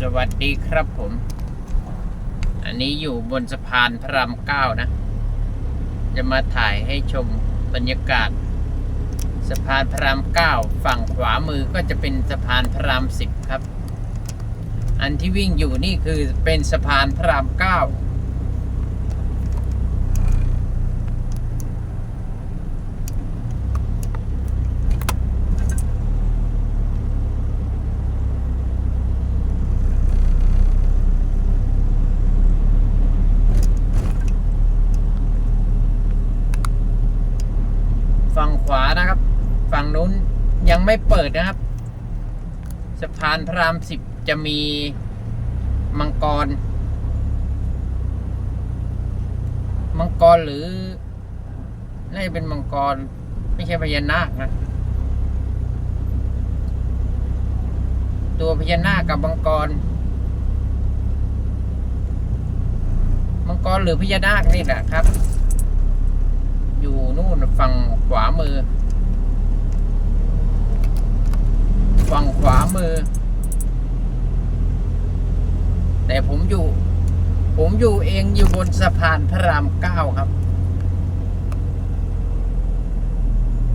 สวัสดีครับผม อันนี้อยู่บนสะพานพระรามเก้านะ จะมาถ่ายให้ชมบรรยากาศ สะพานพระรามเก้าฝั่งขวามือก็จะเป็นสะพานพระรามสิบครับ อันที่วิ่งอยู่นี่คือเป็นสะพานพระรามเก้า ฝั่งขวานะครับ ฝั่งนู้นยังไม่เปิดนะครับ สะพานพระรามสิบจะมีมังกร มังกรหรือน่าจะเป็นมังกร ไม่ใช่พญานาคนะตัวพญานาคกับมังกร มังกรหรือพญานาคนี่แหละครับ อยู่นู่นฝั่งขวามือ ฝั่งขวามือ แต่ผมอยู่ ผมอยู่เองอยู่บนสะพานพระรามเก้าครับ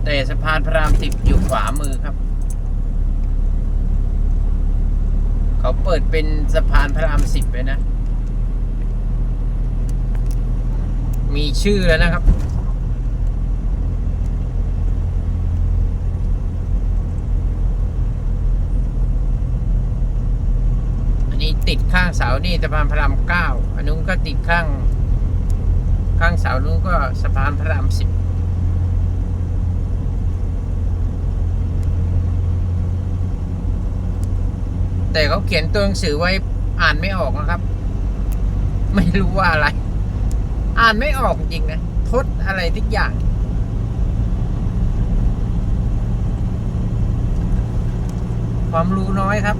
แต่สะพานพระรามสิบอยู่ขวามือครับ เขาเปิดเป็นสะพานพระรามสิบเลยนะมีชื่อแล้วนะครับ อันนี้ติด ข้างเสานี่สะพานพระรามเก้าอันนู้นก็ติดข้าง ข้างเสานู้นก็สะพานพระรามสิบแต่เขาเขียนตัวหนังสือไว้อ่านไม่ออกนะครับ ไม่รู้ว่าอะไร อ่านไม่ออกจริงนะทดอะไรทุกอย่างความรู้น้อยครับ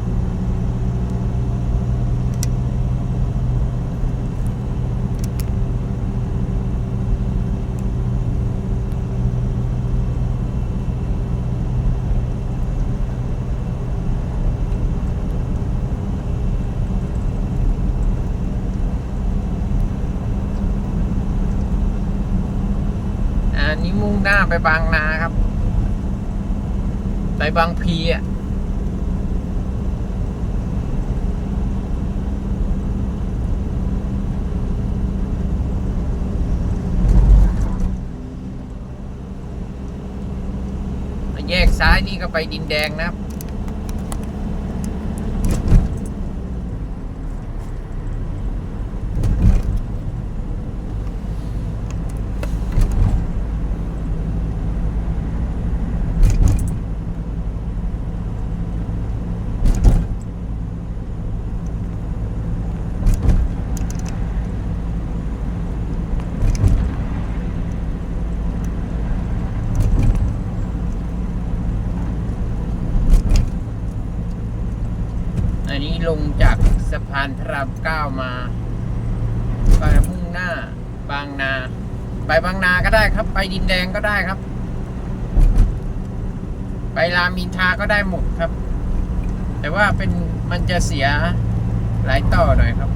อันนี้มุ่งหน้าไปบางนาครับ ไปบางพีอะแยกซ้ายนี่ก็ไปดินแดงนะครับ ลงจากสะพานพระรามเก้ามาไปมุ่งหน้า บางนา ไปบางนาก็ได้ครับ ไปดินแดงก็ได้ครับ ไปรามอินทราก็ได้หมดครับ แต่ว่าเป็นมันจะเสียหลายต่อหน่อยครับ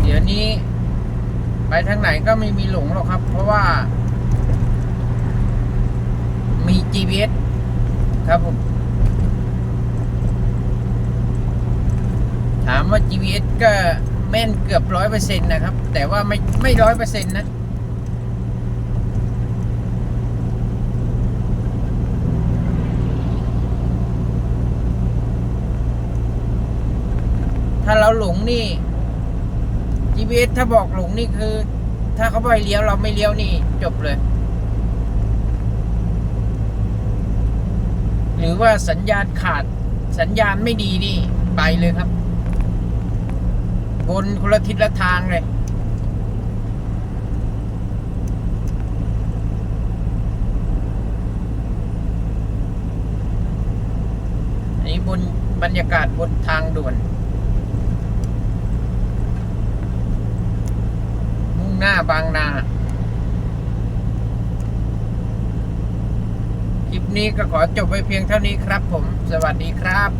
เดี๋ยวนี้ ไปทางไหนก็ไม่มีหลงหรอกครับ เพราะว่า มี GPS ครับผม ถามว่า GPS ก็แม่นเกือบร้อยเปอร์เซ็นต์นะครับ แต่ว่าไม่ไม่ร้อยเปอร์เซ็นต์นะถ้าเราหลงนี่ GPS ถ้าบอกหลงนี่คือ ถ้าเขาไปเลี้ยวเราไม่เลี้ยวนี่ จบเลย หรือว่าสัญญาณขาดสัญญาณไม่ดีนี่ ไปเลยครับวนคนละทิศละทางเลยอันนี้บนบรรยากาศบนทางด่วน มุ่ง หน้าบางนา คลิปนี้ก็ขอจบไว้เพียงเท่านี้ครับผม สวัสดีครับ